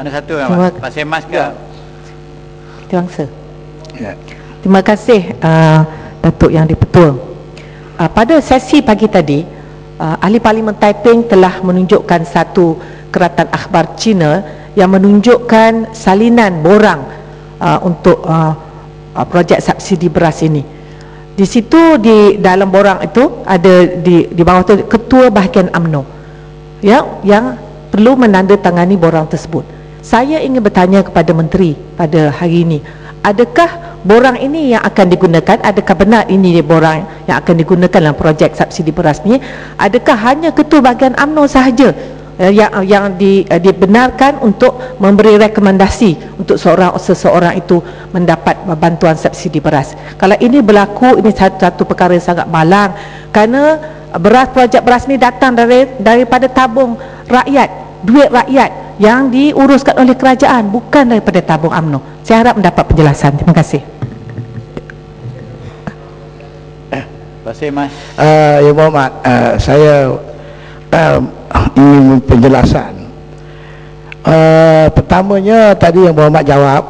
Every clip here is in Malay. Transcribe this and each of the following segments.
Mana satu yang Terima-? Pasir Mas ke? Ya. Ya. Terima kasih uh, Datuk Yang Dipertua. Uh, pada sesi pagi tadi, uh, Ahli Parlimen Taiping telah menunjukkan satu keratan akhbar Cina yang menunjukkan salinan borang uh, untuk uh, uh, projek subsidi beras ini. Di situ di dalam borang itu ada di di bawah tu ketua bahagian AMNO yang yang perlu menandatangani borang tersebut. Saya ingin bertanya kepada menteri pada hari ini, adakah borang ini yang akan digunakan? Adakah benar ini dia borang yang akan digunakan dalam projek subsidi beras ni? Adakah hanya ketua bahagian AMNO sahaja eh, yang yang di, eh, dibenarkan untuk memberi rekomendasi untuk seorang seseorang itu mendapat bantuan subsidi beras. Kalau ini berlaku ini satu, satu perkara yang sangat malang kerana beras projek beras ni datang dari daripada tabung rakyat, duit rakyat yang diuruskan oleh kerajaan bukan daripada tabung AMNO. Saya harap mendapat penjelasan. Terima kasih. Pasir Mas. Uh, ya Muhammad, uh, saya uh, ingin penjelasan. Uh, pertamanya tadi yang Muhammad jawab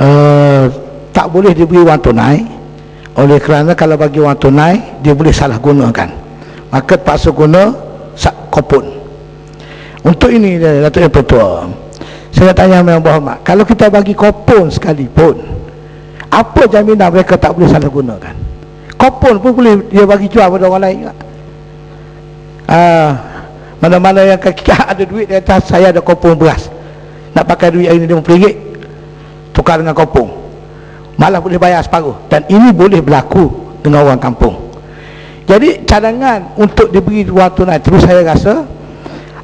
uh, tak boleh diberi wang tunai oleh kerana kalau bagi wang tunai dia boleh salah gunakan maka terpaksa guna sak kopun untuk ini Datuk Yang Pertua saya nak tanya dengan Muhammad kalau kita bagi kopun sekalipun apa jaminan mereka tak boleh salah gunakan? Kopun pun boleh dia bagi jual pada orang lain. Ah, mana-mana yang kaki ada duit di atas saya ada kopong beras. Nak pakai duit hari ni RM50 tukar dengan kopong malah boleh bayar separuh. Dan ini boleh berlaku dengan orang kampung. Jadi cadangan untuk diberi wang tunai terus saya rasa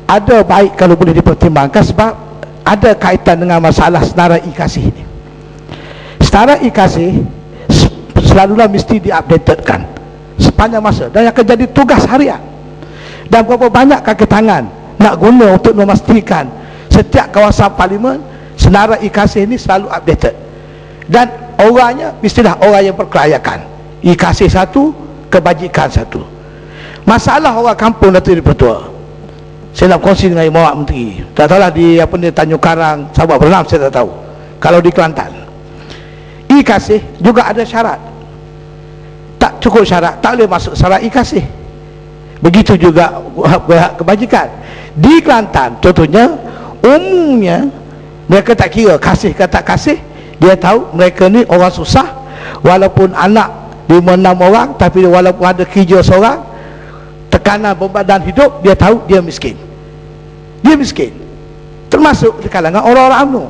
ada baik kalau boleh dipertimbangkan sebab ada kaitan dengan masalah senarai kasih ini. Senarai kasih se- selalulah mesti diupdatekan sepanjang masa dan akan jadi tugas harian. Dan berapa banyak kaki tangan nak guna untuk memastikan setiap kawasan parlimen senarai kasih ini selalu updated. Dan orangnya mestilah orang yang berkelayakan. Kasih satu kebajikan satu. Masalah orang kampung Datuk Dipertua saya nak kongsi dengan Awak Menteri. Tak tahulah di apa ni Tanjung Karang. Sabah Bernam saya tak tahu. Kalau di Kelantan. Kasih juga ada syarat. Tak cukup syarat tak boleh masuk syarat kasih begitu juga pihak kebajikan. Di Kelantan contohnya umumnya mereka tak kira kasih ke tak kasih. Dia tahu mereka ni orang susah. Walaupun anak lima enam orang tapi walaupun ada kerja seorang tekanan bebadan hidup dia tahu dia miskin dia miskin. Termasuk di kalangan orang-orang UMNO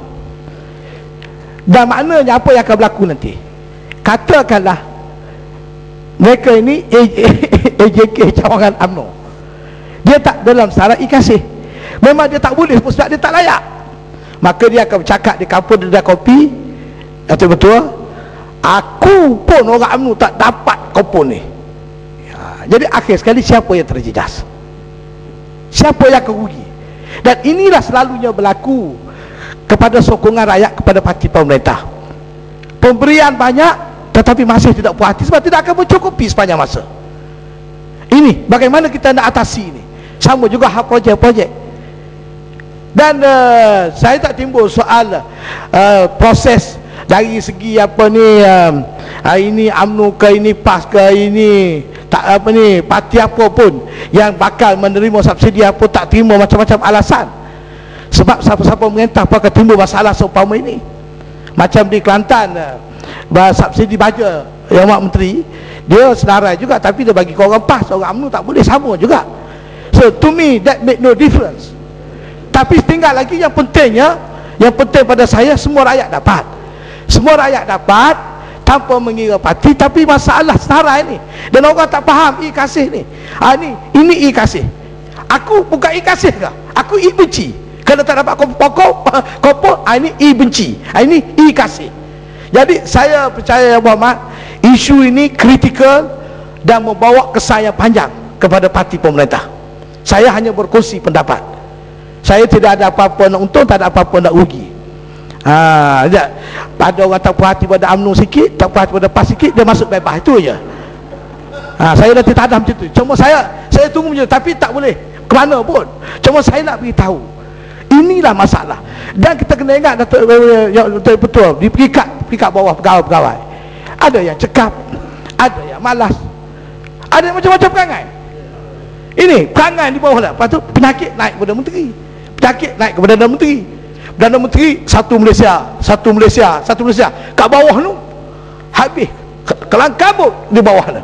dan maknanya apa yang akan berlaku nanti? Katakanlah mereka ini AJK cawangan UMNO dia tak dalam syarat ikasih. Memang dia tak boleh sebab dia tak layak. Maka dia akan bercakap di kampung dia kopi. Atau betul aku pun orang UMNO tak dapat kopon ni. Ya, jadi akhir sekali siapa yang terjejas? Siapa yang akan rugi dan inilah selalunya berlaku kepada sokongan rakyat kepada parti pemerintah. Pemberian banyak tetapi masih tidak puas hati sebab tidak akan mencukupi sepanjang masa. Ini bagaimana kita nak atasi ini? Sama juga hak projek-projek. Dan uh, saya tak timbul soal uh, proses dari segi apa ni uh, hari ini UMNO ke ini PAS ke ini tak apa ni parti apa pun yang bakal menerima subsidi apa tak terima macam-macam alasan. Sebab siapa-siapa pemerintah pun akan timbul masalah seumpama ini. Macam di Kelantan uh, subsidi baja yang Mak Menteri dia senarai juga tapi dia bagi ke orang PAS orang UMNO tak boleh sama juga. So to me that make no difference. Tapi tinggal lagi yang pentingnya yang penting pada saya semua rakyat dapat. Semua rakyat dapat tanpa mengira parti tapi masalah senarai ni dan orang tak faham i kasih ni. Ha, ni ini i kasih aku bukan i kasih ke aku i benci kalau tak dapat kopok ha, ini i benci ha, ini i kasih jadi saya percaya Muhammad isu ini kritikal dan membawa kesan yang panjang kepada parti pemerintah. Saya hanya berkongsi pendapat. Saya tidak ada apa-apa nak untung tak ada apa-apa nak rugi ha, tak. pada orang tak puas hati pada UMNO sikit tak puas hati pada PAS sikit dia masuk bebas. Itu je. Ha, saya tak ada macam tu. Cuma saya saya tunggu tu. Tapi tak boleh. Ke mana pun. Cuma saya nak beritahu. Inilah masalah. Dan kita kena ingat Datuk yang betul betul di peringkat peringkat bawah pegawai-pegawai. Ada yang cekap ada yang malas. Ada macam-macam perangai. Ini perangai di bawah lah. Lepas tu penyakit naik kepada menteri. Penyakit naik kepada Menteri Perdana Menteri satu Malaysia satu Malaysia satu Malaysia. Kat bawah tu habis. Kelang kabut di bawah tu.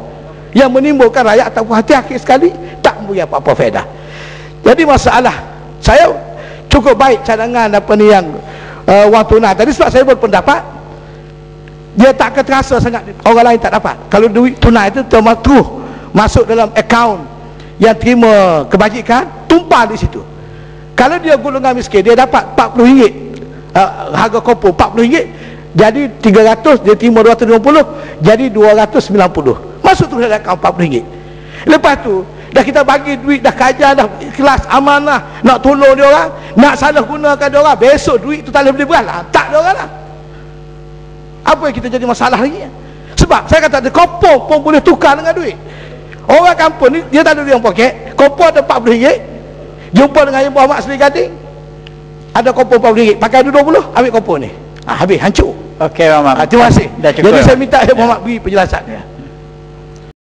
Yang menimbulkan rakyat tak puas hati akhir sekali tak mempunyai apa-apa faedah. Jadi masalah saya cukup baik cadangan apa ni yang uh, wang tunai. Tadi sebab saya berpendapat dia tak akan terasa sangat orang lain tak dapat. Kalau duit tunai itu terus masuk dalam akaun yang terima kebajikan tumpah di situ kalau dia golongan miskin dia dapat RM40 uh, harga kopor RM40 jadi 300 dia terima 250 jadi 290 masuk tu dalam akaun RM40 lepas tu dah kita bagi duit dah kajar dah ikhlas amanah nak tolong dia orang nak salah gunakan dia orang besok duit tu tak boleh beli beras lah. Tak dia orang lah. Apa yang kita jadi masalah lagi? Sebab saya kata ada kopor pun boleh tukar dengan duit. Orang kampung ni dia tak ada duit yang poket kopor ada RM40 jumpa dengan Ibu Ahmad Seri Gading ada kopor RM40 pakai ada 20 ambil kopor ni ha, habis hancur Okey Muhammad. ha, terima kasih Dah cukup. jadi saya minta Ibu Ahmad beri penjelasan ya.